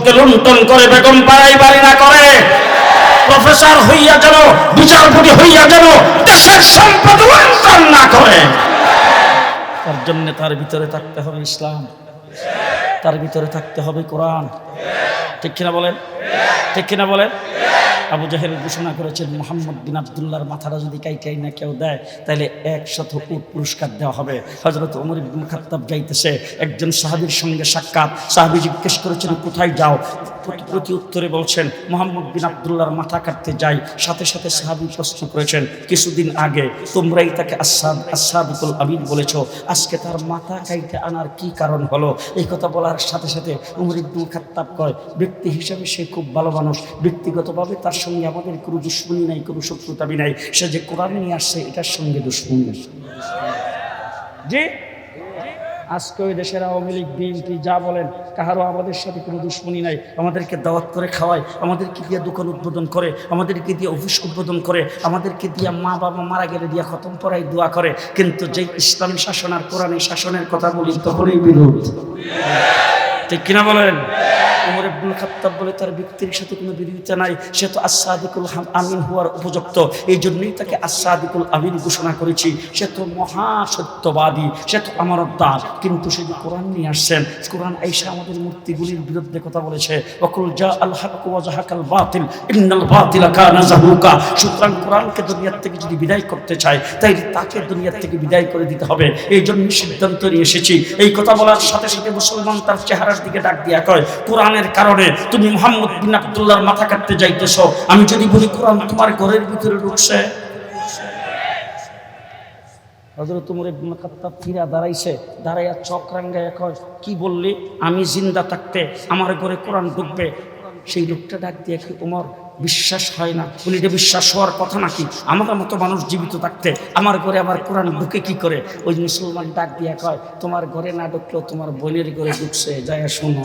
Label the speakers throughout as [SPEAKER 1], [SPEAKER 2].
[SPEAKER 1] সম্পদকে লুণ্ঠন করে, বেগম পাড়াই বাড়ি না করে। প্রফেসর হইয়া যেন, বিচারপতি হইয়া যেন দেশের সম্পদ লুণ্ঠন না করে। তার জন্য তার ভিতরে থাকতে হবে ইসলাম। তার ভিতরে থাকতে হবে কোরআন। ঠিক কিনা বলেন? ঠিক কিনা বলেন? আবু জাহেল ঘোষণা করেছেন, মোহাম্মদ বিন আবদুল্লাহর মাথাটা যদি কাই না কেউ দেয় তাহলে একশত উট পুরস্কার দেওয়া হবে। হজরত ওমর ইবনুল খাত্তাব যাইতেছে একজন সাহাবির সঙ্গে সাক্ষাৎ। সাহাবি জিজ্ঞেস করেছেন, কোথায় যাও? প্রতি- উত্তরে বলছেন, মোহাম্মদ বিন আবদুল্লাহর মাথা কাটতে যাই। সাথে সাথে সাহাবী প্রশ্ন করেছেন, কিছুদিন আগে তোমরাই তাকে আসাদ আসাদিকুল আমিন বলেছ। আজকে তার মাথা কাইতে আনার কি কারণ হলো? এই কথা বলার সাথে সাথে উমর ইবনুল খাত্তাব কয়, ব্যক্তি হিসাবে সে খুব ভালো মানুষ। ব্যক্তিগতভাবে তার সঙ্গে আমাদের কোনো দুশ্মনী নাই, কোনো শত্রুতাবি নাই। সে যে কোরআন নিয়ে আসছে, এটার সঙ্গে দুশ্মনী জি? আজকে ওই দেশের আওয়ামী লীগ, বিএনপি যা বলেন, কাহারও আমাদের সাথে কোনো দুশ্মনী নাই। আমাদেরকে দাওয়াত করে খাওয়ায়, আমাদেরকে দিয়ে দোকান উদ্বোধন করে, আমাদেরকে দিয়ে অফিস উদ্বোধন করে, আমাদেরকে দিয়ে মা বাবা মারা গেলে দিয়ে খতম পড়াই দোয়া করে। কিন্তু যেই ইসলামী শাসন আর কোরআনী শাসনের কথা বলি, তখনই বিরোধ। ঠিক কিনা বলেন? উমর ইবনুল খাত্তাব বলে তার ব্যক্তির সাথে কোনো বিরোধিতা নাই। সে তো আসাদিকুল আমিন হওয়ার উপযুক্ত। এই জন্যই তাকে আসাদিকুল আমিন ঘোষণা করেছি। সে তো মহা সত্যবাদী, সে তো আমারদ্দার কিন্তু সে যে কোরআন নিয়ে আসছেন, কোরআন আইসা আমাদের মূর্তিগুলির বিরুদ্ধে কথা বলেছে। অকুল যা আল হক ওয়া জাহাকাল বাতিল, ইন্নাল বাতিলা কানা জাহুকা। সুতরাং কোরআনকে দুনিয়ার থেকে যদি বিদায় করতে চায় তাই তাকে দুনিয়ার থেকে বিদায় করে দিতে হবে। এই জন্য সিদ্ধান্ত নিয়ে এসেছি। এই কথা বলার সাথে সাথে মুসলমান তার চেহারার দিকে ডাক দিয়া কয় কোরআনের কারণে তুমি মোহাম্মদ বিন আব্দুল্লাহর মাথা কাটতে যাইতেছ। আমি যদি বলি, কোরআন তোমার ঘরের ভিতরে ঢুকছে। কি বললি? আমি জিন্দা থাকতে আমার ঘরে কোরআন ঢুকবে? সেই লোকটা ডাক দিয়ে কি উমর, বিশ্বাস হয় না। উনি এটা বিশ্বাস হওয়ার কথা নাকি? আমার মতো মানুষ জীবিত থাকতে আমার ঘরে আবার কোরআন ঢুকে কি করে? ওই মুসলমান ডাক দিয়ে কয়, তোমার ঘরে না ঢুকলেও তোমার বোনের ঘরে ঢুকছে। যায় শোনো।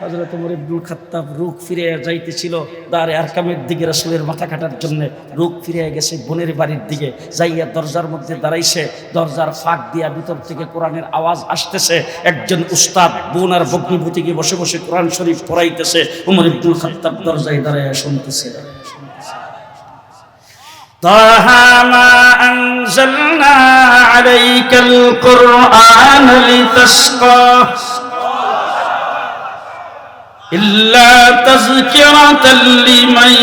[SPEAKER 1] হজরত উমর ইবনুল খাত্তাব রুখ ফিরে যাইতেছিল দাঁড়ে আরকামের দিকে রাসূলের মাথা কাটার জন্য রুখ ফিরে গেছে বোনের বাড়ির দিকে যাইয়া দরজার মধ্যে দাঁড়াইছে দরজার ফাঁক দিয়া ভিতর থেকে কোরআনের আওয়াজ আসতেছে একজন উস্তাদ বোন আর ভগ্নিভূতিকে বসে বসে কোরআন শরীফ পড়াইতেছে উমর ইবনুল খাত্তাব দরজায় দাঁড়াইয়া শুনতেছে طه ما أنزلنا عليك القرآن لتشقى إلا تذكرة لمن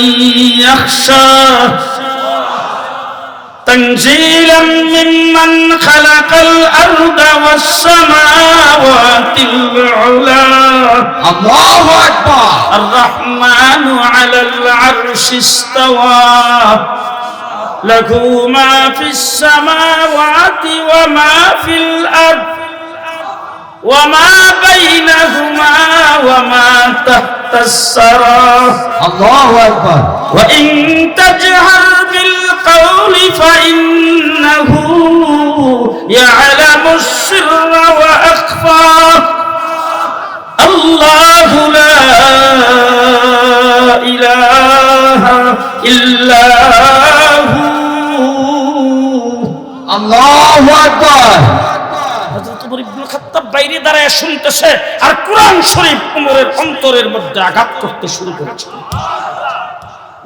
[SPEAKER 1] يخشى. تنزيلا ممن خلق الأرض والسماوات العلا.
[SPEAKER 2] الله أكبر.
[SPEAKER 1] الرحمن على العرش استوى. له ما في السماوات وما في الأرض. وما بينهما وما تحت السرى
[SPEAKER 2] الله أكبر.
[SPEAKER 1] وإن تجهر بالقول فإنه يعلم السر وأخفى. الله لا إله إلا هو. الله أكبر. ইবনুল বাইরে দাঁড়ায় শুনতেছে আর কোরআন শরীফ উমরের অন্তরের মধ্যে আঘাত করতে শুরু করেছে।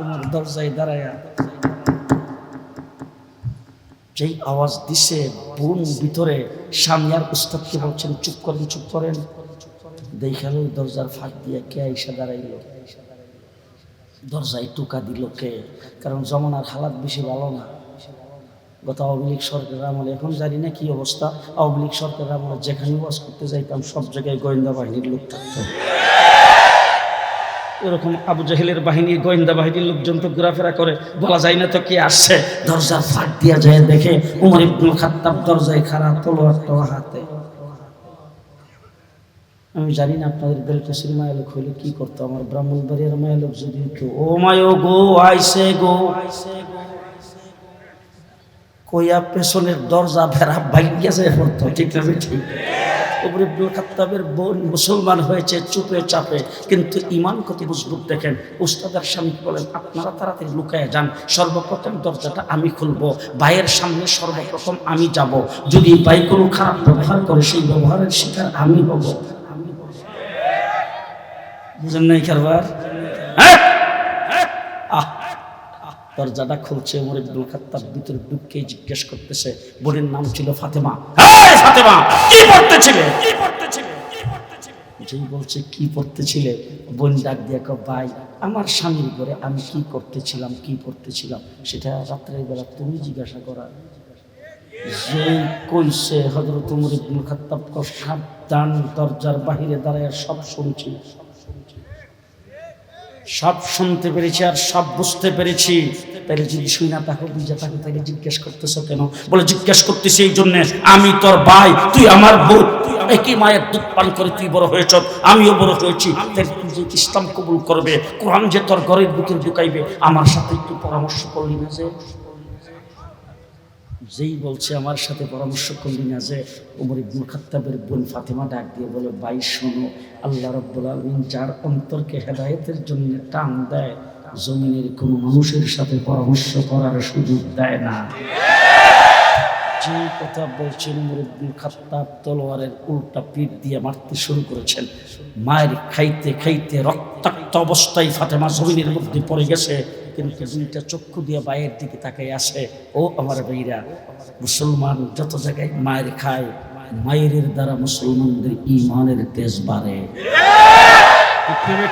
[SPEAKER 1] উমর দরজায় দাঁড়ায় যেই আওয়াজ দিছে বোন ভিতরে, স্বামী আর উস্তাদকে বলছেন, চুপ করেন চুপ করেন। দেখাল দরজার ফাঁক দিয়ে কে আইসা দাঁড়াইল? দরজায় টুকা দিল কে? কারণ জমানার হালাত বেশি ভালো না। গত আওয়ামী লীগ সরকারের আমলে। এখন জানি না কি অবস্থা। আওয়ামী লীগ সরকারের আমলে যেখানে বাস করতে যাইতাম, সব জায়গায় গোয়েন্দা বাহিনীর লোক থাকতো। এরকম আবু জাহেলের বাহিনী গোয়েন্দা বাহিনীর লোকজন তো ঘোরাফেরা করে। বলা যায় না তো কে আসছে। দরজার ফাঁক দিয়া যায় দেখে উমর ইবনুল খাত্তাব দরজায় খারাপ তলোয়ার তো হাতে। আমি জানি না আপনাদের বেলকাশির মায়ালোক হইলে কি করতো। আমার ব্রাহ্মণবাড়িয়ার মায়ালোক যদি হতো ও মায়ো গো, আইসে গো। কইয়া পেছনের দরজা ভেড়া বাইক যায় ঠিক না ঠিক ওপরে বোন মুসলমান হয়েছে চুপে চাপে। কিন্তু ইমান কত মজবুত দেখেন, উস্তাদের স্বামী বলেন, আপনারা তাড়াতাড়ি লুকায় যান, সর্বপ্রথম দরজাটা আমি খুলবো, ভাইয়ের সামনে সর্বপ্রথম আমি যাব। যদি ভাই কোনো খারাপ ব্যবহার করে, সেই ব্যবহারের শিকার আমি হব। আমি বুঝেন নাই? আহ! দরজাটা খুলছে ওমর ইবনুল খাত্তাব ভিতরে ঢুকে জিজ্ঞেস করতেছে বোনের নাম ছিল ফাতেমা। ফাতেমা কি পড়তেছিলে? কি পড়তেছিলে? যেই বলছে কি পড়তেছিলে? বোন ডাক দিয়ে ভাই আমার স্বামীর ঘরে আমি কি করতেছিলাম কি পড়তেছিলাম? সেটা রাত্রের বেলা তুমি জিজ্ঞাসা করা। যেই কইছে হজরত উমর ইবনুল খাত্তাব সাবধান দরজার বাহিরে দাঁড়ায় সব শুনছি। সব শুনতে পেরেছি আর সব বুঝতে পেরেছি। তাহলে যদি শুই না তাকে বুঝে তাকে তাকে জিজ্ঞেস করতেছ কেন? বলে, জিজ্ঞেস করতেছি এই জন্য, আমি তোর ভাই, তুই আমার বউ একই মায়ের দুধ পান করে তুই বড় হয়েছ, আমিও বড় হয়েছি। তুই যে ইসলাম কবুল করবে, কোরআন যে তোর ঘরের বুকে ঢুকাইবে, আমার সাথে একটু পরামর্শ করলি না যে যেই বলছে আমার সাথে পরামর্শ করলি না যে উমর ইবনুল খাত্তাবের বোন ফাতেমা ডাক দিয়ে বলে, ভাই, শোনো, আল্লাহ রব্বুল আলমিন যার অন্তরকে হেদায়েতের জন্য টান দেয়, জমিনের কোনো মানুষের সাথে পরামর্শ করার সুযোগ দেয় না। যে কথা বলছেন উমর ইবনুল খাত্তাব, তলোয়ারের উল্টা পিঠ দিয়ে মারতে শুরু করেছেন। মায়ের খাইতে খাইতে রক্তাক্ত অবস্থায় ফাতেমা জমিনের মধ্যে পড়ে গেছে। কিন্তু দুইটা চক্ষু দিয়ে বাইরের দিকে তাকাই আসে, ও আমার ভাইরা মুসলমান যত জায়গায় মায়ের খায়, মায়ের দ্বারা মুসলমানদের ইমানের তেজ বাড়ে।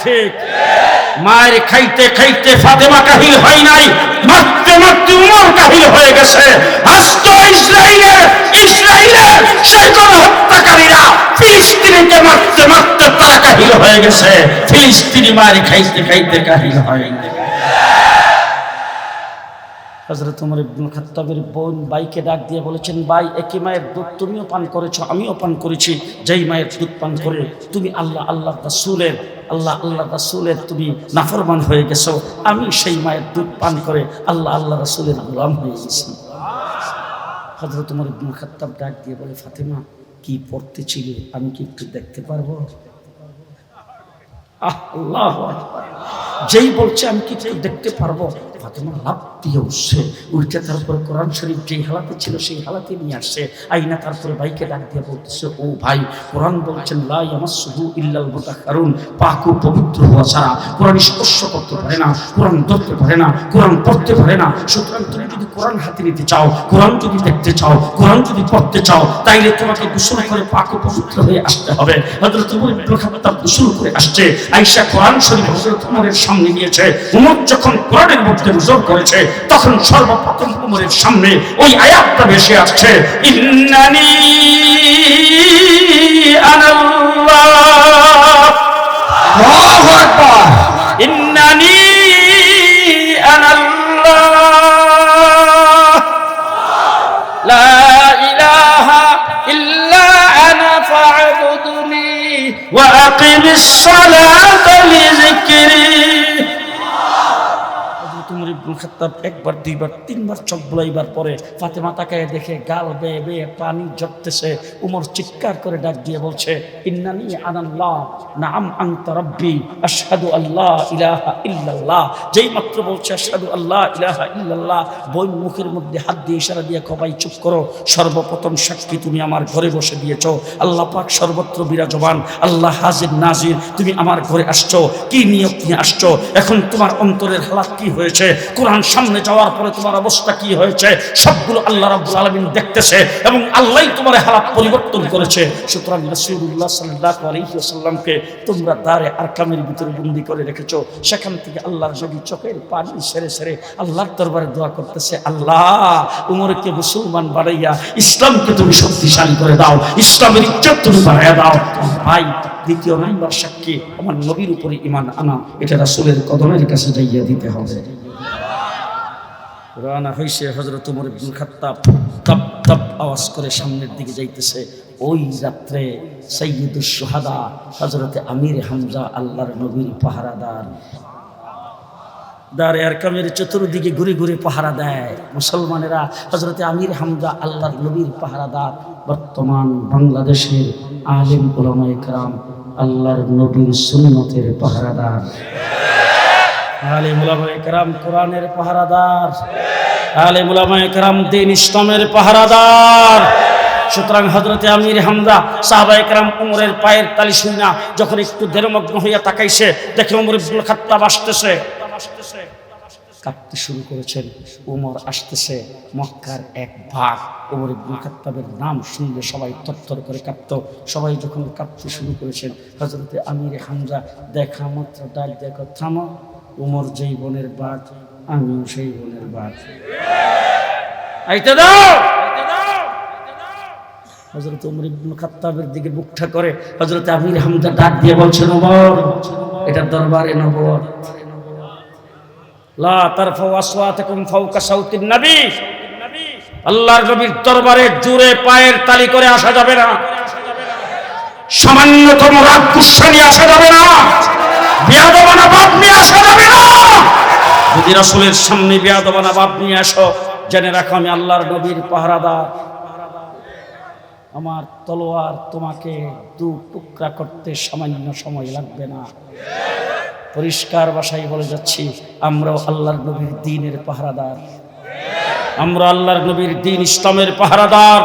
[SPEAKER 1] ঠিক মায়ের খাইতে খাইতে ফাতেমা কাহিল হয় নাই, মারতে মারতে উমর কাহিল হয়ে গেছে। আস্ত ইসরায়েলের ইসরায়েলের সকল হত্যাকারীরা ফিলিস্তিনিকে মারতে মারতে তারা কাহিল হয়ে গেছে। ফিলিস্তিনি মায়ের খাইতে খাইতে কাহিল হয় হজরত উমর ইবনুল খাত্তাবের বোন বাইকে ডাক দিয়ে বলেছেন, ভাই, একই মায়ের দুধ তুমিও পান করেছ, আমিও পান করেছি। যেই মায়ের দুধ পান করে তুমি আল্লাহ আল্লাহ রাসূলের, আল্লাহ আল্লাহ রাসূলের তুমি নাফরমান হয়ে গেছো। আমি সেই মায়ের দুধ পান করে আল্লাহ আল্লাহ রাসূলের গোলাম হয়ে গেছি। হজরত উমর ইবনুল খাত্তাব ডাক দিয়ে বলে, ফাতেমা, কি পড়তেছিলে? আমি কি একটু দেখতে পারব? আল্লাহু যেই বলছে, আমি কি দেখতে পারব? ফাতেমা লাভ দিয়ে উঠছে। উল্টে তারপরে কোরআন শরীফ যেই হালাতে ছিল, সেই হালাতে নিয়ে আসছে। আইনা তারপরে ভাইকে ডাক দিয়ে বলতেছে, ও ভাই, কোরআন বলছেন লাই আমার শুধু ইল্লাল কারণ পাকু পবিত্র হওয়া ছাড়া কোরআন স্পর্শ করতে পারে না, কোরআন ধরতে পারে না, কোরআন পড়তে পারে না। সুতরাং তুমি যদি কোরআন হাতে নিতে চাও, কোরআন যদি দেখতে চাও, কোরআন যদি পড়তে চাও, তাইলে তোমাকে গোসল করে পাক পবিত্র হয়ে আসতে হবে। হযরত উমর ইবনে খাত্তাব গোসল করে আসছে। আয়েশা কোরআন শরীফ হযরত উমরের সামনে নিয়েছে উমর যখন কোরআনের মধ্যে নজর করেছে তখন সর্বপ্রথম উমরের সামনে ওই আয়াতটা ভেসে আসছে ইন্নানি ইন্নানি আনাল্লাহ। লা ইলাহা আবুল একবার, দুইবার, তিনবার চোখ পরে ফাতেমা তাকে দেখে গাল বেয়ে বেয়ে পানি ঝরতেছে। উমর চিৎকার করে ডাক দিয়ে বলছে, ইন্নানি আনাল্লাহ নাম রব্বি আল্লাহ ইলাহা ইল্লাল্লাহ। যেই মাত্র বলছে আল্লাহ ইলাহা ইল্লাল্লাহ, বই মুখের মধ্যে হাত দিয়ে ইশারা দিয়ে কবাই, চুপ করো, সর্বপ্রথম সাক্ষী তুমি আমার ঘরে বসে দিয়েছ। আল্লাহ পাক সর্বত্র বিরাজমান, আল্লাহ হাজির নাজির, তুমি আমার ঘরে আসছো, কি নিয়োগ নিয়ে আসছো? এখন তোমার অন্তরের হালাত কি হয়েছে? কোরআন সামনে যাওয়ার পরে তোমার অবস্থা কি হয়েছে? সবগুলো আল্লাহ রাব্বুল আলামিন দেখতেছে এবং আল্লাহই তোমার হালাত পরিবর্তন করেছে। সুতরাং রাসূলুল্লাহ সাল্লাল্লাহু আলাইহি ওয়াসাল্লামকে তোমরা দারে আরকামের ভিতরে বন্দি করে রেখেছো। সেখান থেকে আল্লাহর নবী চোখের পানি সেরে সেরে আল্লাহর দরবারে দোয়া করতেছে, আল্লাহ উমরকে মুসলমান বানাইয়া ইসলামকে তুমি শক্তিশালী করে দাও, ইসলামের ইজ্জত তুমি বাড়াইয়া দাও। ভাই, দ্বিতীয় নাম্বার সাক্ষী, আমার নবীর উপরে ইমান আনা। এটা রাসূলের কদমের কাছে যাইয়া দিতে হবে। রানা হয়েছে হজরত উমর ইবুল খাত্তাব। তপ তপ আওয়াজ করে সামনের দিকে যাইতেছে। ওই রাত্রে সৈয়দুস সোহাদা হজরতে আমির হামজা, আল্লাহর নবীর পাহারাদার। দার এরকামের চতুর্দিকে ঘুরে ঘুরে পাহারা দেয়। মুসলমানেরা হজরতে আমির হামজা, আল্লাহর নবীর পাহারাদার। বর্তমান বাংলাদেশের আলিম ওলামাইকরাম আল্লাহর নবীর সুন্নতের পাহারাদার। একরাম পাহারাদার। একরাম পাহারাদার। সুতরাং হজরতে আমির সাহাবা একরাম পায়ের যখন একটু ধেরমগ্ন হইয়া তাকাইছে, দেখে উমর ইবুল খাত্তাব আসতেছে। কাঁপতে শুরু করেছেন, উমর আসতেছে মক্কার এক ভাগ। উমর ইবুল খাত্তাবের নাম শুনলে সবাই তরতর করে কাঁপত সবাই যখন কাঁপতে শুরু করেছেন হজরতে আমির হামজা, দেখা মাত্র ডাক, দেখো থামো। উমর যেই বনের বাঘ আমিও সেই বনের বাঘ আইতে দাও! হজরত উমর ইবনুল খাত্তাবের দিকে বুকঠা করে হজরত আমির হামজা ডাক দিয়ে বলছেন ওমর এটা দরবারে নবর লা তারফাউ আসওয়াতাকুম ফাওকা সাউতিন নবী। আল্লাহর নবীর দরবারে জুড়ে পায়ের তালি করে আসা যাবে না। সামান্যতম রাগ নিয়ে আসা যাবে না। বিয়াদবানা বাপ নিয়ে আসা যাবে না যদি রাসূলের সামনে বিয়াদবানা বাপ নিয়ে আসো, জেনে রাখো আমি আল্লাহর নবীর পাহারাদার। আমার তলোয়ার তোমাকে দু টুকরা করতে সামান্য সময় লাগবে না। পরিষ্কার ভাষায় বলে যাচ্ছি, আমরাও আল্লাহর নবীর দিনের পাহারাদার। আমরা আল্লাহর নবীর দিন ইসলামের পাহারাদার।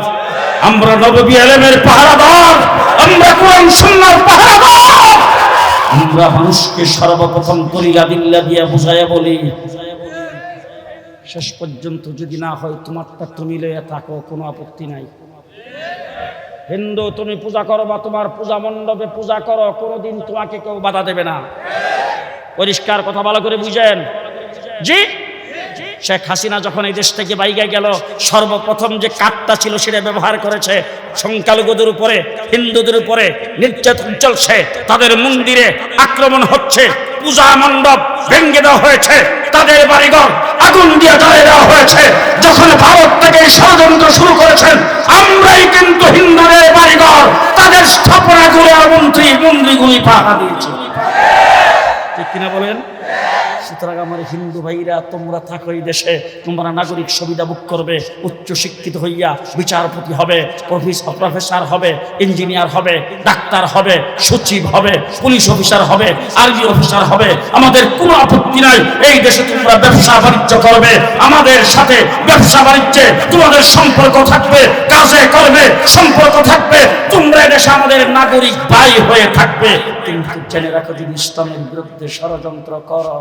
[SPEAKER 1] আমরা নবী আলেমের পাহারাদার আমরা কোরআন সুন্নাহর পাহারাদার আমরা মানুষকে সর্বপ্রথম তরিলা দিল্লা দিয়া বুঝাইয়া বলি, শেষ পর্যন্ত যদি না হয় তোমারটা তুমি লইয়া থাকো, কোনো আপত্তি নাই। হিন্দু, তুমি পূজা করো বা তোমার পূজা মণ্ডপে পূজা করো, কোনোদিন তোমাকে কেউ বাধা দেবে না। পরিষ্কার কথা ভালো করে বুঝেন। জি? শেখ হাসিনা যখন এই দেশ থেকে বাইকে গেল, সর্বপ্রথম যে কাঠটা ছিল সেটা ব্যবহার করেছে সংখ্যালঘুদের উপরে, হিন্দুদের উপরে নির্যাতন চলছে, তাদের মন্দিরে আক্রমণ হচ্ছে, পূজা মণ্ডপ ভেঙে দেওয়া হয়েছে, তাদের বাড়িঘর আগুন দিয়ে জ্বালিয়ে দেওয়া হয়েছে। যখন ভারত থেকে ষড়যন্ত্র শুরু করেছেন, আমরাই কিন্তু হিন্দুদের বাড়িঘর, তাদের স্থাপনাগুলো মন্ত্রী মন্ত্রীগুলি পাহা দিয়েছি। ঠিক কিনা বলেন? সুতরাং আমার হিন্দু ভাইরা, তোমরা থাকো এই দেশে। তোমরা নাগরিক সুবিধা ভোগ করবে, উচ্চ শিক্ষিত হইয়া বিচারপতি হবে প্রফেসর হবে ইঞ্জিনিয়ার হবে, ডাক্তার হবে, সচিব হবে পুলিশ অফিসার হবে আর্মি অফিসার হবে। আমাদের কোনো আপত্তি নাই, এই দেশে তোমরা ব্যবসা বাণিজ্য করবে, আমাদের সাথে ব্যবসা বাণিজ্যে তোমাদের সম্পর্ক থাকবে, কাজে করবে, সম্পর্ক থাকবে। তোমরা এদেশে আমাদের নাগরিক ভাই হয়ে থাকবে। কিন্তু জেনে রাখো যদি ইসলামের বিরুদ্ধে ষড়যন্ত্র করো।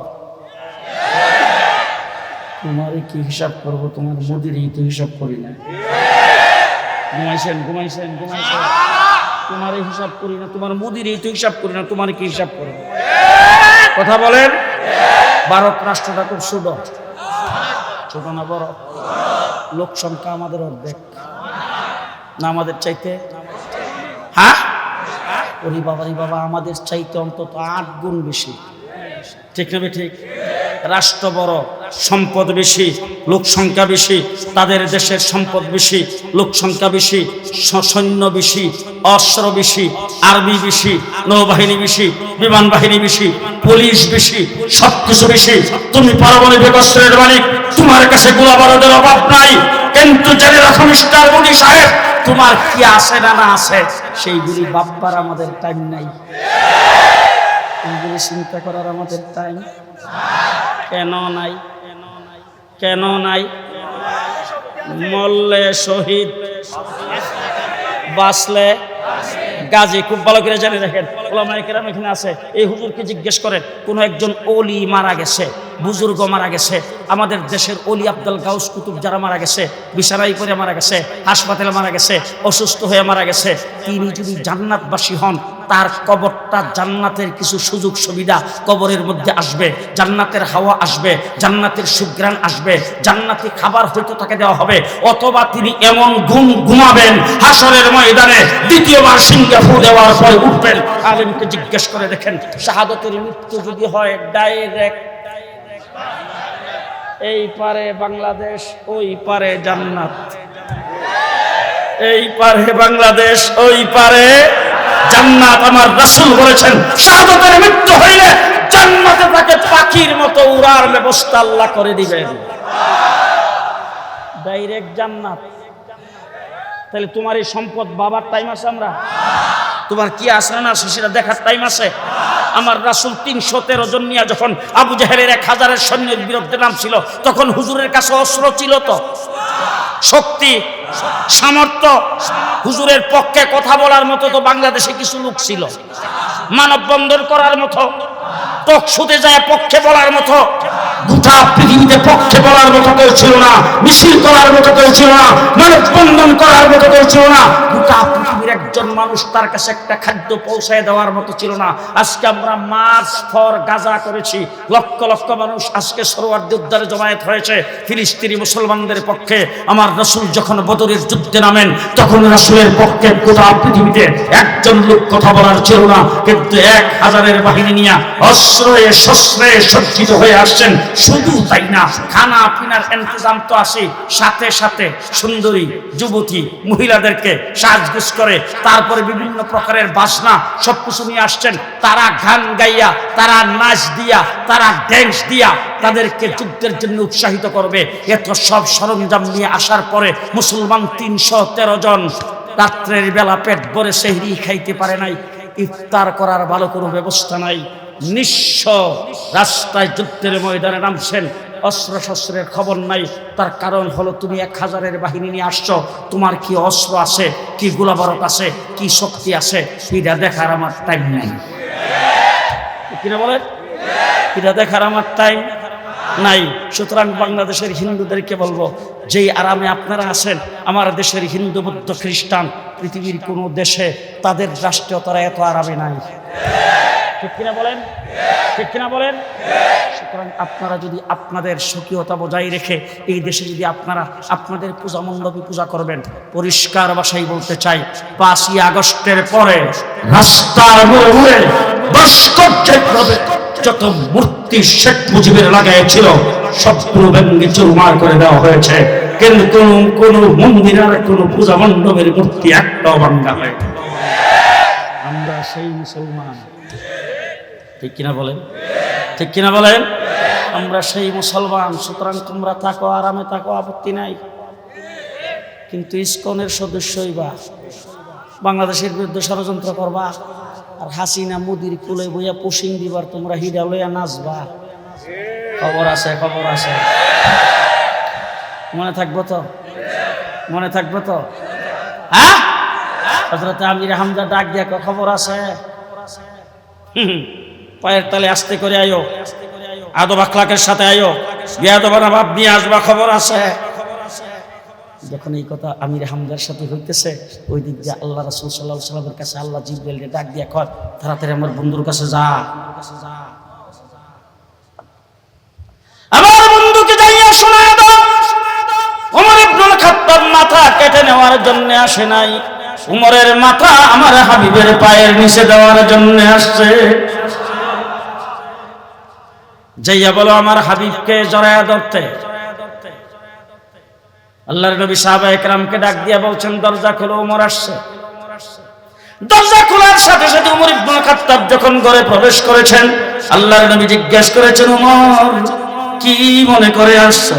[SPEAKER 1] তোমার কি হিসাব করব? তোমার মোদিরই তো হিসাব করি না। ঘুমাইছেন ঘুমাইছেন ঘুমাইছেন। তোমার হিসাব করি না, তোমার মোদিরই তো হিসাব করি না, তোমার কি হিসাব করব? কথা বলেন। ভারত রাষ্ট্রটা খুব ছোট। ছোট না বড়? লোক সংখ্যা আমাদের অর্ধেক। না আমাদের চাইতে? হ্যাঁ? ওরে বাবা রে বাবা, আমাদের চাইতে অন্তত আট গুণ বেশি। ঠিক না ঠিক? রাষ্ট্র বড়, সম্পদ বেশি, লোক সংখ্যা বেশি, তাদের দেশের সম্পদ বেশি, লোক সংখ্যা বেশি সৈন্য বেশি, অস্ত্র বেশি, আর্মি বেশি, নৌবাহিনী বেশি, বিমান বাহিনী বেশি, পুলিশ বেশি, সবকিছু বেশি। তুমি পারমাণবিক অস্ত্রের মালিক, তোমার কাছে গোলা বারুদের অভাব নাই। কিন্তু জেনে রাখো, মিস্টার মোদী সাহেব, তোমার কি আছে না না আছে সেইগুলি বাপ্পার আমাদের টাইম নাই। এইগুলি চিন্তা করার আমাদের টাইম কেন নাই? কেন নাই? মল্লে শহীদ, বাঁচলে গাজী। খুব ভালো করে জানে দেখেন ওলামায়ে কেরাম এখানে আছে। এই হুজুরকে জিজ্ঞেস করেন, কোনো একজন অলি মারা গেছে? বুজুর্গ মারা গেছে। আমাদের দেশের অলি আব্দুল গাউস কুতুব যারা মারা গেছে, বিছানায় করে মারা গেছে, হাসপাতালে মারা গেছে, অসুস্থ হয়ে মারা গেছে, তিনি যদি জান্নাতবাসী হন, তার কবরটা জান্নাতের কিছু সুযোগ সুবিধা কবরের মধ্যে আসবে। জান্নাতের হাওয়া আসবে, জান্নাতের সুগ্রাণ আসবে, জান্নাতি খাবার হয়তো তাকে দেওয়া হবে, অথবা তিনি এমন ঘুম ঘুমাবেন হাসরের ময়দানে দ্বিতীয়বার সিংহে দেওয়ার পরে উঠবেন। আলেমকে জিজ্ঞেস করে দেখেন, শাহাদতের মৃত্যু যদি হয়, ডাইরেক্ট এই পারে বাংলাদেশ, ওই পারে জান্নাত। এই পারে বাংলাদেশ, ওই পারে জান্নাত। আমার রাসুল বলেছেন, শাহাদতের মৃত্যু হইলে জান্নাতে তাকে পাখির মতো উড়ার ব্যবস্থা আল্লাহ করে দিবেন। ডাইরেক্ট জান্নাত। তাহলে তোমার এই সম্পদ বাবার টাইম আছে আমরা? তোমার কি আছে না আছে সেটা দেখার টাইম আছে? আমার রাসুল তিনশো তেরো জন নিয়ে যখন আবু জাহেলের এক হাজারের সৈন্যের বিরুদ্ধে নাম ছিল তখন হুজুরের কাছে অস্ত্র ছিল তো। শক্তি, সামর্থ্য, হুজুরের পক্ষে কথা বলার মতো তো বাংলাদেশে কিছু লোক ছিল। মানববন্ধন করার মতো টক শুতে যায় পক্ষে বলার মতো। গোটা পৃথিবীতে পক্ষে বলার মতো কেউ ছিল না, মিছিল করার মতো কেউ ছিল না, মানববন্ধন করার মতো কেউ ছিল না, গোটা একজন মানুষ তার কাছে একটা খাদ্য পৌঁছায় দেওয়ার মতো ছিল না। আজকে আমরা মাছ, ফর, গাজা করেছি। লক্ষ লক্ষ মানুষ আজকে সরোয়ার্দি উদ্ধারে জমায়েত হয়েছে। ফিলিস্তিনি মুসলমানদের পক্ষে। আমার রসুল যখন বদরের যুদ্ধে নামেন, তখন রসুলের পক্ষে গোটা পৃথিবীতে একজন লোক কথা বলার ছিল না। কিন্তু এক হাজারের বাহিনী নিয়ে অস্ত্রে শস্ত্রে সজ্জিত হয়ে আসছেন। শুধু তাই না, খানা পিনার ইন্তজাম তো আসে সাথে সাথে সুন্দরী, যুবতী, মহিলাদেরকে সাজগুজ করে তারপরে বিভিন্ন প্রকারের বাসনা সবকিছু নিয়ে আসছেন। তারা গান গাইয়া, তারা নাচ দিয়া, তারা ড্যান্স দিয়া তাদেরকে যুদ্ধের জন্য উৎসাহিত করবে। এত সব সরঞ্জাম নিয়ে আসার পরে মুসলমান তিনশো তেরো জন রাত্রের বেলা পেট ভরে সেহরি খাইতে পারে নাই, ইফতার করার ভালো কোনো ব্যবস্থা নাই। নিঃস্ব রাস্তায় যুদ্ধের ময়দানে নামছেন অস্ত্র শস্ত্রের খবর নাই। তার কারণ হলো তুমি এক হাজারের বাহিনী নিয়ে আসছো। তোমার কি অস্ত্র আছে? কি গোলাবারত আছে? কি শক্তি আছে? এটা দেখার আমার টাইম নাই। কিনা বলেন এটা দেখার আমার টাইম নাই। সুতরাং বাংলাদেশের হিন্দুদেরকে বলব, যেই আরামে আপনারা আছেন, আমার দেশের হিন্দু, বৌদ্ধ, খ্রিস্টান, পৃথিবীর কোনো দেশে তাদের রাষ্ট্রীয়তারা এত আরামে নাই। ঠিক কিনা বলেন? ঠিক কিনা বলেন? সুতরাং আপনারা যদি আপনাদের স্বকীয়তা বজায় রেখে এই দেশে যদি আপনারা আপনাদের পূজা মণ্ডপে পূজা করবেন, পরিষ্কার ভাষাই বলতে চাই, পাঁচই আগস্টের পরে রাস্তার মোড়ে যত মূর্তি শেখ মুজিবের লাগাইছিল সব সবগুলো ভেঙ্গে চুরমার করে দেওয়া হয়েছে। কিন্তু কোন মন্দিরের কোন পূজা মণ্ডপের মূর্তি একটাও ভাঙ্গা হয় আমরা সেই মুসলমান। ঠিক কিনা বলেন? ঠিক কিনা বলেন? আমরা সেই মুসলমান, সুতরাং তোমরা থাকো, আরামে থাকো, আপত্তি নাই। কিন্তু ইসকনের সদস্যই বা বাংলাদেশের বিরুদ্ধে ষড়যন্ত্র করবা, আর হাসিনা মুদির কুলে বইয়া পুশিং দিবার তোমরা হিরা লইয়া নাচবা। খবর আছে খবর আছে। মনে থাকব তো? মনে থাকব তো? হ্যাঁ? হজরত আমির হামজা ডাক দিয়া খবর আছে? হুম। পায়ের তালে আস্তে করে আয়ো। আদব আখলাকের সাথে আয়ো। বিয়াদবানা ভাব নিয়ে আসবা, খবর আছে। যখন এই কথা আমির হামজার সাথে হইতেছে, ওই দিক দিয়ে আল্লাহ রাসুল সাল্লাহ সাল্লামের কাছে আল্লাহ জিব্রাইলকে ডাক দিয়া কর তাড়াতাড়ি আমার বন্ধুর কাছে যা। আমার বন্ধুকে যাইয়া শোনায় দাও। ওমর ইবনুল খাত্তাব মাথা কেটে নেওয়ার জন্য আসে নাই। উমরের মাথা আমার হাবিবের পায়ের নিচে দেওয়ার জন্য আসছে। যাইয়া বলো আমার হাবিবকে জড়ায়া ধরতে। আল্লাহর নবী সাহাবা একরামকে ডাক দিয়া বলছেন, দরজা খোলো, উমর আসছে। দরজা খোলার সাথে সাথে উমর ইবনুল খাত্তাব যখন ঘরে প্রবেশ করেছেন, আল্লাহর নবী জিজ্ঞেস করেছেন, উমর, কি মনে করে আসছো?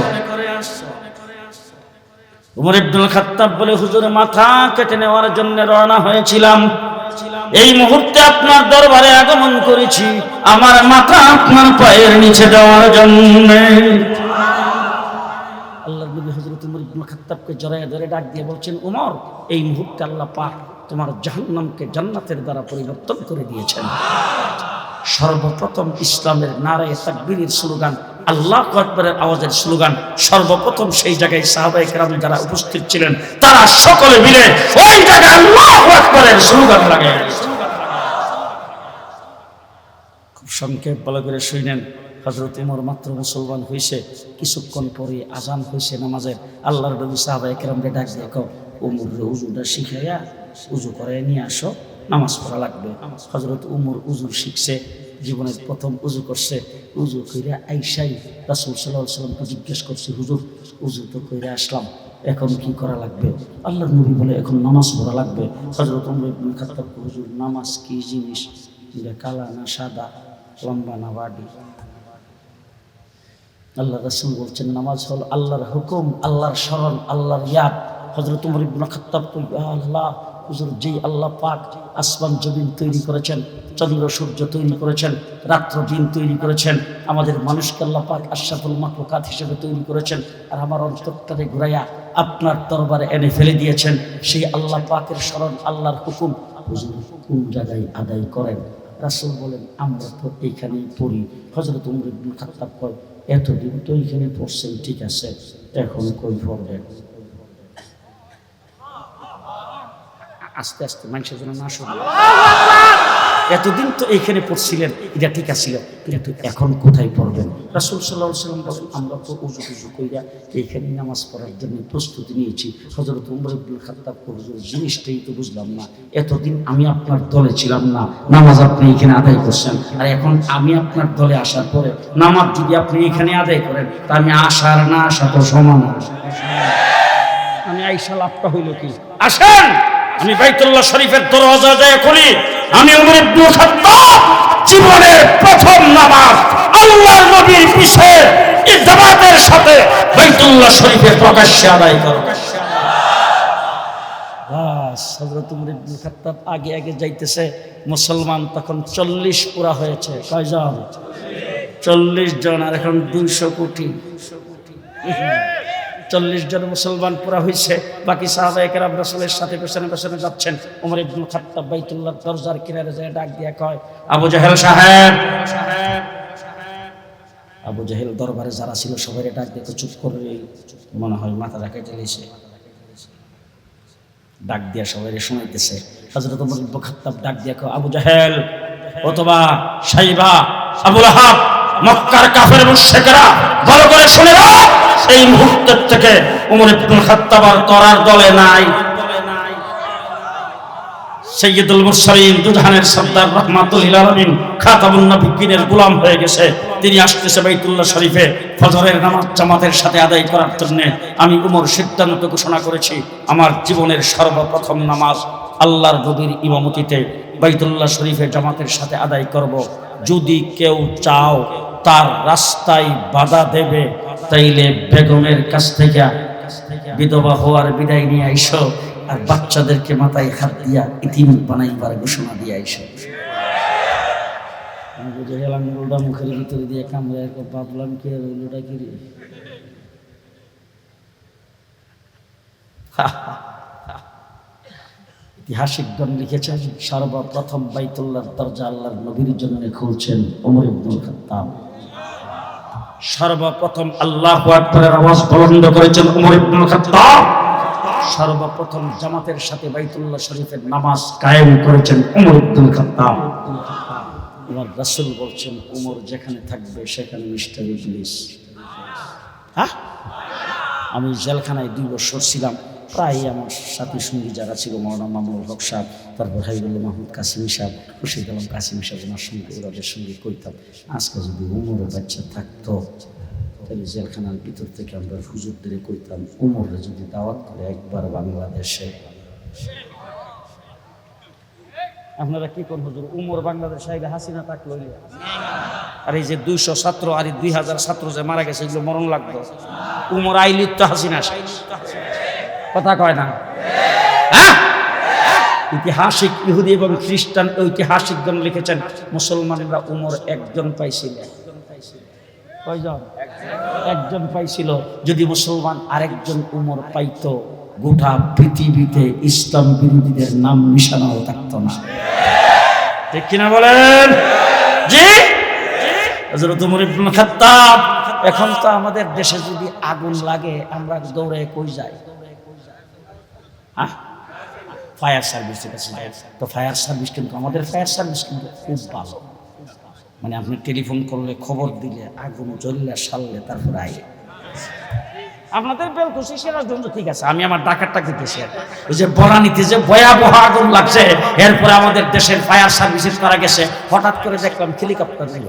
[SPEAKER 1] উমর ইবনুল খাত্তাব বলে, হুজুর, মাথা কেটে নেওয়ার জন্য রওনা হয়েছিলাম। এই মুহূর্তে আপনার দরবারে আগমন করেছি। আমার মাথা আপনার পায়ের নিচে দেওয়ার জন্য। আল্লাহ নবী হজরত উমর ইবনুল খাত্তাবকে জড়ায় ধরে ডাক দিয়ে বলছেন উমর এই মুহূর্তে আল্লাহ পাক তোমার জাহান্নামকে জান্নাতের দ্বারা পরিবর্তন করে দিয়েছেন। সর্বপ্রথম ইসলামের নারায় তাকবীরের স্লোগান আল্লাহ আকবরের আওয়াজের স্লোগান, সর্বপ্রথম সেই জায়গায় সাহাবাই কেরাম যারা উপস্থিত ছিলেন, তারা সকলে মিলে ওই জায়গায় আল্লাহ আকবরের স্লোগান লাগে খুব সংক্ষেপ বলা করে শুনেন হজরত উমর মাত্র মুসলমান হয়েছে কিছুক্ষণ পরে আজান হয়েছে নামাজের, আল্লাহর নবী সাহাবাই কেরামকে ডাক দেখো উমর উজুটা শিখাইয়া উজু করে নিয়ে আসো, নামাজ পড়া লাগবে। হজরত উমর উজু শিখছে জীবনের প্রথম উজু করছে। উজু কইরা আইসাই রাসুল সাল্লাহ সাল্লামকে জিজ্ঞেস করছে হুজুর উজু তো কইরা আসলাম এখন কি করা লাগবে? আল্লাহ নবী বলে এখন নামাজ পড়া লাগবে। হজরত কয়, হুজুর নামাজ কি জিনিস? কালা না সাদা লম্বা না বাড়ি আল্লাহ রাসুল বলছেন নামাজ হল আল্লাহর হুকুম আল্লাহর স্মরণ আল্লাহর ইয়াদ। হজরত উমর ইবনে খাত্তাব আল্লাহ হুজুর, যেই আল্লাহ পাক আসমান জমিন তৈরি করেছেন, চন্দ্র সূর্য তৈরি করেছেন, রাত্র দিন তৈরি করেছেন, আমাদের মানুষকে আল্লাহ পাক আশরাফুল মাকলুকাত হিসেবে তৈরি করেছেন, আর আমার অন্তরটারে ঘুরাইয়া আপনার দরবারে এনে ফেলে দিয়েছেন, সেই আল্লাহ পাকের স্মরণ আল্লাহর হুকুম। হুজুর, কোন জায়গায় আদায় করেন? রাসুল বলেন, আমরা তো এইখানেই পড়ি। হজরত উমর ইবনুল খাত্তাব কয়, এতদিন তো এইখানে পড়ছেন, ঠিক আছে, এখন কই পড়বেন? আস্তে আস্তে মানুষের জন্য না শুনে এতদিন তো এইখানে পড়ছিলেন এটা ঠিক আছিল। কিন্তু এখন কোথায় পড়বেন? রাসুল সাল্লাহ সাল্লাম বলেন আমরা তো উজু টুজু কইরা এইখানেই নামাজ পড়ার জন্য প্রস্তুতি নিয়েছি। হজরত উমর আব্দুল খাত্তাব হুজুর জিনিসটাই তো বুঝলাম না। এতদিন আমি আপনার দলে ছিলাম না। নামাজ আপনি এখানে আদায় করছেন। আর এখন আমি আপনার দলে আসার পরে নামাজ যদি আপনি এখানে আদায় করেন তা আমি আসার না আসা তো সমান আমি আইসা লাভটা হইল কি? আসেন! আমি বাইতুল্লাহ শরীফের দরওয়াজা যায় খুলি, আমি উমর ইবনে খাত্তাব জীবনের প্রথম নামাজ আল্লাহর নবীর পিছে জামাতের সাথে বাইতুল্লাহ শরীফে প্রকাশ্যে আদায় করো। বাস, হযরত উমর ইবনে খাত্তাব আগে আগে যাইতেছে, মুসলমান তখন চল্লিশ পুরা হয়েছে। কয়জন? চল্লিশ জন, আর এখন দুইশো কোটি। চল্লিশ জন মুসলমান পুরা হয়েছে বাকি সাহাবাহিকেরাম রসুলের সাথে পেছনে পেছনে যাচ্ছেন। উমর ইবনুল খাত্তাব বাইতুল্লাহ দরজার কিনারে যায় ডাক দিয়া কয়, আবু জাহেল সাহেব! আবু জাহেল দরবারে যারা ছিল সবাই ডাক দিয়ে চুপ করে মনে হয় মাথা রাখে চলেছে ডাক দিয়া সবাই শোনাইতেছে। হজরত উমর ইবনুল খাত্তাব ডাক দিয়া কয়, আবু জাহেল, অথবা সাইবা, আবুল আহাব, মক্কার কাফের মুশরিকরা, ভালো করে শুনে নাও। এই মুহূর্তের থেকে উমর ইবনুল খাত্তাব আর তরার দলে নাই। সৈয়দুল মুরসালিন দুজাহানের সর্দার রহমাতুল আলামিন খাতামুন নবিয়্যিনের গোলাম হয়ে গেছে। তিনি আসতেছে বাইতুল্লাহ শরীফে ফজরের নামাজ জামাতের সাথে আদায় করার জন্য। আমি উমর সিদ্ধান্ত ঘোষণা করেছি, আমার জীবনের সর্বপ্রথম নামাজ আল্লাহর নবীর ইমামতিতে বাইতুল্লাহ শরীফে জামাতের সাথে আদায় করব। যদি কেউ চাও তার রাস্তায় বাধা দেবে, তাইলে বেগমের কাছ থেকে বিধবা হওয়ার বিদায় নিয়ে আইসো আর বাচ্চাদেরকে মাথায় হাত দিয়া ইতিম বানাইবার ঘোষণা দিয়ে আইসো আমি বুঝে গেলাম গোলটা মুখের ভিতরে দিয়ে কামড়ে? ইতিহাসিকগণ লিখেছেন সর্বপ্রথম বাইতুল্লাহ দরজা আল্লাহর নবীর জন্য খুলছেন ওমর ইবনুল খাত্তাব। সর্বপ্রথম আল্লাহ আকবরের আওয়াজ বুলন্দ করেছেন উমর ইবনুল খাত্তাব। সর্বপ্রথম জামাতের সাথে বাইতুল্লাহ শরীফের নামাজ কায়েম করেছেন উমর ইবনুল খাত্তাব। আমার রাসূল বলছেন, উমর যেখানে থাকবে সেখানে মিস্টার ইবলিস। হ্যাঁ? আমি জেলখানায় দুই বছর ছিলাম। প্রায় আমার সাথী সঙ্গী যারা ছিল, মৌলানা মামুনুল হক সাহেব, তারপর হাবিবুল্লাহ মাহমুদ কাসিম সাহেব খুশি গেলাম কাসিম সাহেব, ওনার সঙ্গে ওদের সঙ্গে কইতাম, আজকে যদি উমরের বাচ্চা থাকতো, তাহলে জেলখানার ভিতর থেকে আমরা হুজুর হুজুরদের কইতাম উমরে যদি দাওয়াত করে একবার বাংলাদেশে। আপনারা কি করুন হুজুর? উমর বাংলাদেশ আইলে হাসিনা তাক লইলে। আর এই যে দুইশো ছাত্র, আর দুই হাজার ছাত্র যে মারা গেছে, এগুলো মরণ লাগতো। উমর আইলি তো হাসিনা শেষ। কথা কয় না। হ্যাঁ? ঐতিহাসিক ইহুদি এবং খ্রিস্টান ঐতিহাসিকগণ লিখেছেন, মুসলমানরা উমর একজন পাইছিলেন কয়জন? একজন পাইছিল। যদি মুসলমান আরেকজন উমর পাইতো, গোটা পৃথিবীতে ইসলাম বিরোধীদের নাম মিশানো থাকতো না। ঠিক কিনা বলেন? এখন তো আমাদের দেশে যদি আগুন লাগে, আমরা দৌড়ে কই যাই? হ্যাঁ ফায়ার সার্ভিসের কাছে তো ফায়ার সার্ভিস কিন্তু আমাদের ফায়ার সার্ভিস কিন্তু খুব ভালো। মানে আপনি টেলিফোন করলে, খবর দিলে, আগুন জ্বললে, সারলে, তারপরে আইলে আপনাদের বেলকুশি সেরা জন্য ঠিক আছে, আমি আমার ডাকাতটা দিতেছি ওই যে বরানিতে যে ভয়াবহ আগুন লাগছে, এরপরে আমাদের দেশের ফায়ার সার্ভিসেস তারা গেছে। হঠাৎ করে দেখলাম হেলিকপ্টার নেই।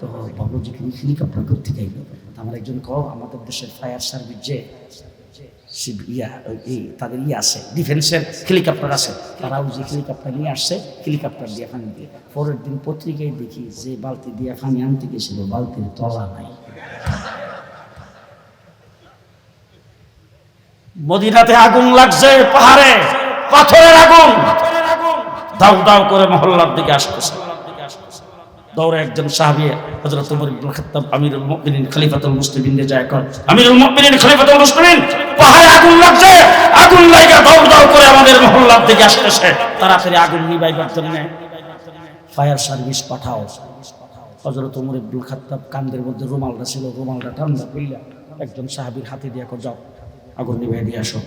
[SPEAKER 1] তো বাবু যেখানে হেলিকপ্টার করতে গেল? আমার একজন কও, আমাদের দেশের ফায়ার সার্ভিস যে তাদের ইয়ে আছে ডিফেন্সের হেলিকপ্টার আছে। তারাও যে হেলিকপ্টার নিয়ে আসছে হেলিকপ্টার দিয়ে পানি দিয়ে। পরের দিন পত্রিকায় দেখি যে বালতি দিয়ে পানি আনতে গেছিল, বালতির তলা নাই। মদিনাতে আগুন লাগছে পাহাড়ে, পাথরের আগুন। দাউ দাউ করে মহল্লার দিকে আসতেছে। দৌড়ে একজন সাহাবী, হযরত ওমর ইবনে খাত্তাব, আমিরুল মুমিনিন খলিফাতুল মুসলিমিন যায় কর আমিরুল মুমিনিন খলিফাতুল মুসলিমিন! পাহাড়ে আগুন লাগছে, আগুন লাইগা দৌড় দৌড় করে আমাদের মহল্লার দিকে আসতেছে। তাড়াতাড়ি আগুন নিবাইবার জন্য ফায়ার সার্ভিস পাঠাও। হজরত উমর ইবনুল খাত্তাব কান্দের মধ্যে রুমালটা ছিল, রুমালটা ঠান্ডা করলে একজন সাহাবীর হাতে দিয়ে যাও, আগুন নিভাই দিয়ে আসো।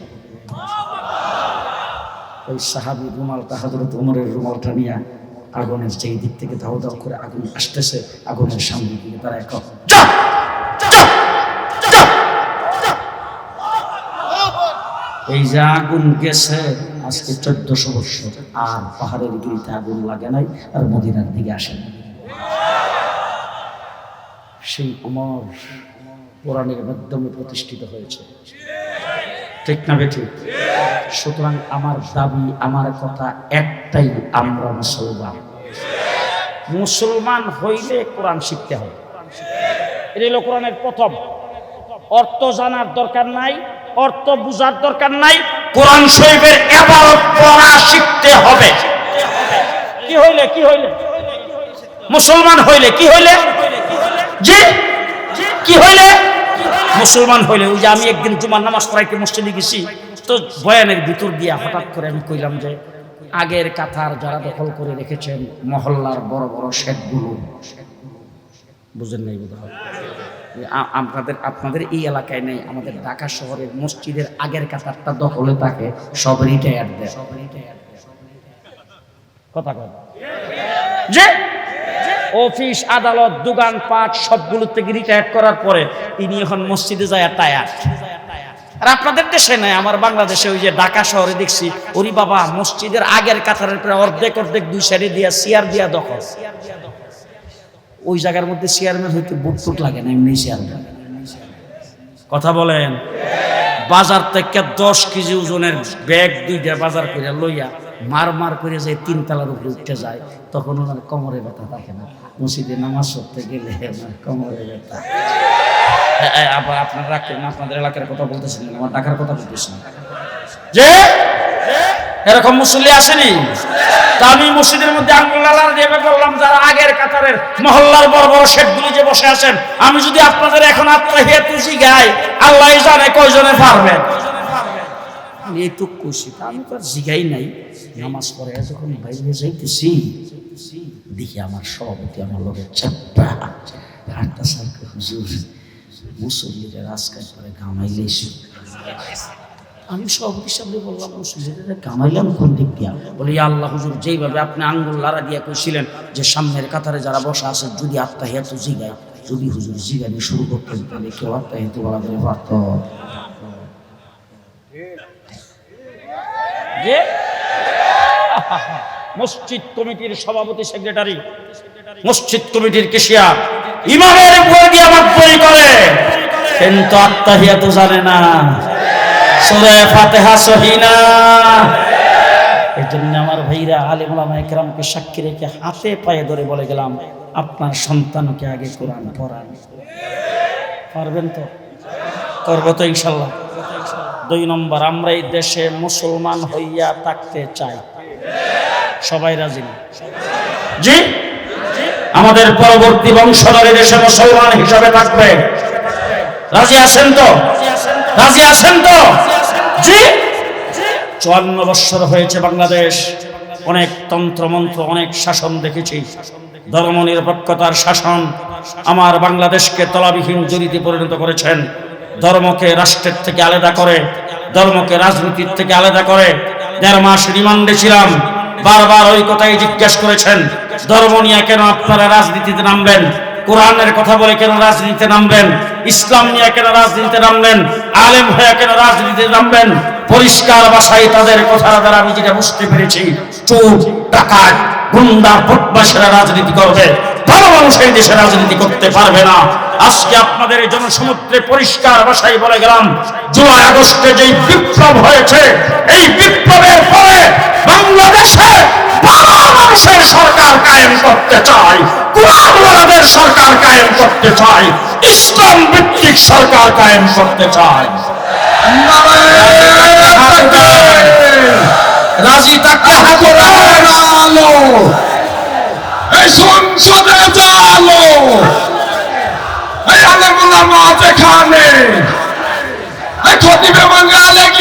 [SPEAKER 1] ওই সাহাবি রুমালটা হজরত উমরের রুমালটা নিয়ে আগুনের যেই দিক থেকে ধাও ধাও করে আগুন আসতেছে, আগুনের সামনে দিয়ে তারা এক যা যা যা এই যে আগুন গেছে, আজকে চোদ্দশো বছর, আর পাহাড়ের গিরিতে আগুন লাগে নাই, আর মদিনার দিকে আসে না সেই অমর কোরআনের মাধ্যমে প্রতিষ্ঠিত হয়েছে। ঠিক না বেঠিক সুতরাং আমার দাবি, আমার কথা একটাই, আমরা মুসলমান। মুসলমান হইলে কোরআন শিখতে হবে। এটা হলো কোরআনের প্রথম। অর্থ জানার দরকার নাই। অর্থ বুঝার দরকার নাই। কোরআন শরীফের এবার পড়া শিখতে হবে। কি হইলে কি হইলে? মুসলমান হইলে কি হইলে? জি? কি হইলে? মুসলমান হইলে। ওই যে আমি একদিন জুমার নামাজ পড়াইতে মসজিদে গেছি তো বয়ানের ভিতর দিয়া হঠাৎ করে আমি কইলাম যে আগের কাতার যারা দখল করে রেখেছেন মহল্লার বড় বড় শেখগুলো। বুঝেন নাই বোধ হয় আপনাদের আপনাদের এই এলাকায় নেই, আমাদের ঢাকা শহরের মসজিদের আগের কাতারটা দখলে থাকে, সব রিটায়ার দেয় কথা কথা যে, অফিস, আদালত দোকান পাট সবগুলো থেকে রিটায়ার করার পরে তিনি এখন মসজিদে যায় টায়ার আর আপনাদের দেশে নাই, আমার বাংলাদেশে ওই যে ঢাকা শহরে দেখছি, ওরি বাবা, মসজিদের আগের কাতারের প্রায় অর্ধেক অর্ধেক দুই সাইডে দিয়া চেয়ার দিয়া দখল। ওই জায়গার মধ্যে চেয়ারম্যান হইতে বুট টুট লাগে না এমনি চেয়ারম্যান কথা বলেন? বাজার থেকে দশ কেজি ওজনের ব্যাগ দুইটা বাজার করে লইয়া মার মার করে যে তিন তলার উপরে উঠতে যায় তখন ওনার কোমরে ব্যথা থাকে না। মসজিদে নামাজ পড়তে গেলে ওনার কোমরে ব্যথা। আবার আপনারা রাখেন আপনাদের এলাকার কথা বলতেছেন না, আমার ঢাকার কথা বলতেছেন যে এরকম মুসল্লি আসেনি? তা আমি মসজিদের মধ্যে আঙ্গুলালার দিয়ে বললাম যারা আগের কাতারের মহল্লার বড় বড় শেখগুলি যে বসে আছেন, আমি যদি আপনাদের এখন আত্মাহিয়াতু জিগাই, আল্লাহ জানে কয়জনে পারবেন আমি এইটুক কইছি আমি তো জিগাই নাই। নামাজ পড়ে যখন আমার সভাপতি আমার আমি সভাপতি সামনে বললাম গামাইলাম কোন দিক দিয়া? বলে আল্লাহ হুজুর, যেইভাবে আপনি আঙ্গুল লাড়া দিয়া কইছিলেন যে সামনের কাতারে যারা বসা আছে, যদি আত্মা হেতু জিগায়, যদি হুজুর জিগানি শুরু করতেন, তাহলে কেউ আত্মা হেতু বলা করে পারত। মসজিদ কমিটির সভাপতি, সেক্রেটারি, মসজিদ কমিটির কেশিয়া ইমামের উপর দিয়ে আমার করে। কিন্তু তো জানে না। সুরে ফাতেহা সহিনা। এই জন্য আমার ভাইরা, আলিম ওলামা একরামকে সাক্ষী রেখে হাতে পায়ে ধরে বলে গেলাম, আপনার সন্তানকে আগে কোরআন পড়ান। পারবেন তো? করব তো ইনশাল্লাহ। দুই নম্বর, আমরা এই দেশে মুসলমান হইয়া থাকতে চাই। সবাই রাজি জি? আমাদের পরবর্তী বংশধর মুসলমান হিসাবে থাকবে। রাজি আছেন তো? রাজি আছেন তো? জি। চুয়ান্ন বৎসর হয়েছে বাংলাদেশ। অনেক তন্ত্রমন্ত্র, অনেক শাসন দেখেছি। ধর্ম নিরপেক্ষতার শাসন আমার বাংলাদেশকে তলাবিহীন জড়িতে পরিণত করেছেন। ধর্মকে রাষ্ট্রের থেকে আলাদা করে, ধর্মকে রাজনীতির থেকে আলাদা করে। দেড় মাস রিমান্ডে ছিলাম। বারবার ওই কথাই জিজ্ঞেস করেছেন, ধর্ম নিয়ে কেন আপনারা রাজনীতিতে নামবেন? কোরআনের কথা বলে কেন রাজনীতিতে নামবেন? ইসলাম নিয়ে কেন রাজনীতিতে নামলেন? আলেম হয়ে কেন রাজনীতিতে নামবেন? পরিষ্কার ভাষায় তাদের কথা দ্বারা আমি যেটা বুঝতে পেরেছি, চোর, ডাকাত, গুন্ডা, বদমাশেরা রাজনীতি করবে। ভালো মানুষ এই দেশে রাজনীতি করতে পারবে না। আজকে আপনাদের এই জনসমুদ্রে পরিষ্কার ভাষায় বলে গেলাম, জুলাই আগস্টে যেই বিপ্লব হয়েছে, এই বিপ্লবের পরে বাংলাদেশে মানুষের সরকার কায়েম করতে চাই কোরআনওয়ালাদের সরকার কায়েম করতে চাই ইসলাম ভিত্তিক সরকার কায়েম করতে চাই রাজি থাকলে উঠান।
[SPEAKER 2] আলো এই সংসদে জালো এই আলেমুলামা যেখানে, এই খতিবে বাঙালে কি